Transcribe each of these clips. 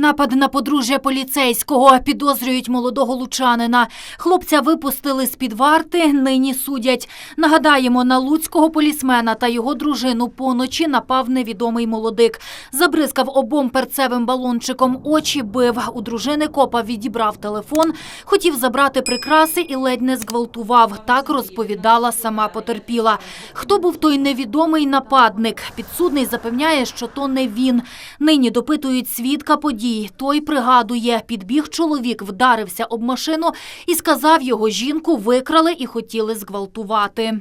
Напад на подружжя поліцейського підозрюють молодого лучанина. Хлопця випустили з під варти, нині судять. Нагадаємо, на луцького полісмена та його дружину поночі напав невідомий молодик. Забризкав обом перцевим балончиком очі, бив. У дружини копа відібрав телефон, хотів забрати прикраси і ледь не зґвалтував. Так розповідала сама потерпіла. Хто був той невідомий нападник? Підсудний запевняє, що то не він. Нині допитують свідка подій. Той пригадує, підбіг чоловік, вдарився об машину і сказав, його жінку викрали і хотіли зґвалтувати.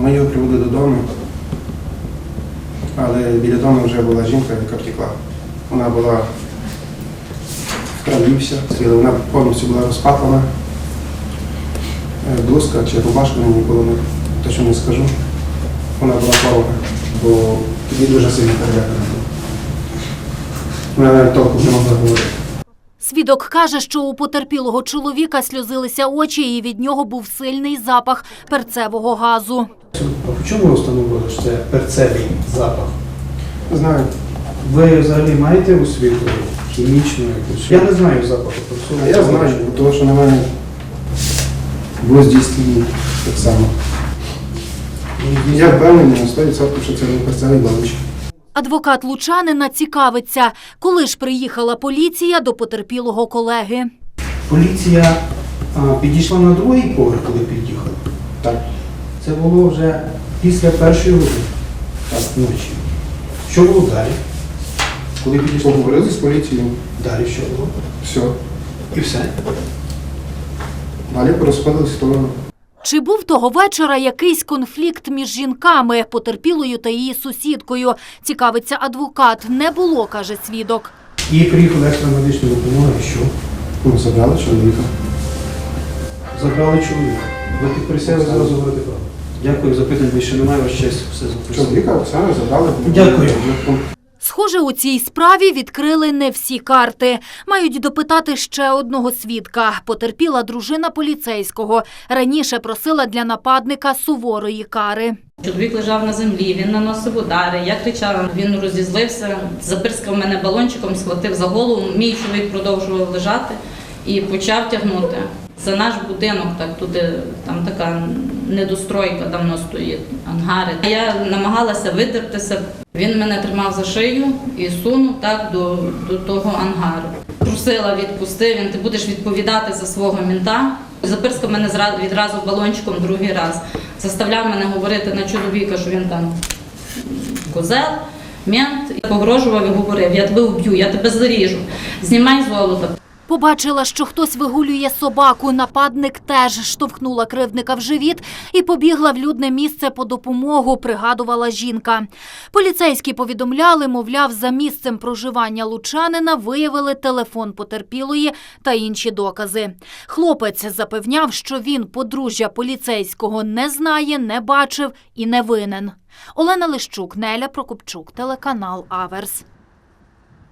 Ми його привели додому, але біля дому вже була жінка, яка втекла. Вона була в крові вона повністю була розпатлана. Е, Блузка чи рубашка мені не, точно не скажу. Вона була порога, бо тоді дуже сильно перелякана була. Вона навіть толком не могла говорити. Свідок каже, що у потерпілого чоловіка сльозилися очі, і від нього був сильний запах перцевого газу. А по чому ви встановили, що це перцевий запах? Не знаю, Ви взагалі маєте освіту хімічну якусь? Я не знаю запаху перцового. а я знаю, тому що на мене було так само. Я впевнений на 100%, що це не перцевий балончик. Адвокат Лучанина цікавиться, коли ж приїхала поліція до потерпілого колеги. Поліція а, підійшла на другий поверх, коли під'їхала. Так. Це було вже після першої години. Так, ночі. Що було далі? Коли підійшла Поговорили з поліцією, далі що було? все. І все. Далі порозходилися в сторону. Чи був того вечора якийсь конфлікт між жінками, потерпілою та її сусідкою? Цікавиться адвокат. Не було, каже свідок. І приїхала екстра медична допомога, і що? Ну, забрали чоловіка. Забрали чоловіка. Ви підписали зразу говорити правду. Дякую, запитань більше немає, ваш честь, все записано. Чоловіка Оксана забрали. Дякую. Схоже, у цій справі відкрили не всі карти. Мають допитати ще одного свідка. Потерпіла дружина поліцейського. Раніше просила для нападника суворої кари. Чоловік лежав на землі, він наносив удари. Я кричала, він розізлився, запирскав мене балончиком, схватив за голову. Мій чоловік продовжував лежати і почав тягнути. За наш будинок, так туди там така недостройка давно стоїть, ангари. Я намагалася видертися. Він мене тримав за шию і сунув так до, до того ангару. Просила відпусти, він ти будеш відповідати за свого мінта. Запирскав мене відразу балончиком другий раз. Заставляв мене говорити на чоловіка, що він там козел, мент, погрожував і говорив: я тебе вб'ю, я тебе заріжу, знімай золото. Побачила, що хтось вигулює собаку. Нападник теж штовхнула кривдника в живіт і побігла в людне місце по допомогу, пригадувала жінка. Поліцейські повідомляли, мовляв, за місцем проживання лучанина виявили телефон потерпілої та інші докази. Хлопець запевняв, що він подружжя поліцейського не знає, не бачив і не винен. Олена Лищук, Неля Прокопчук, телеканал Аверс.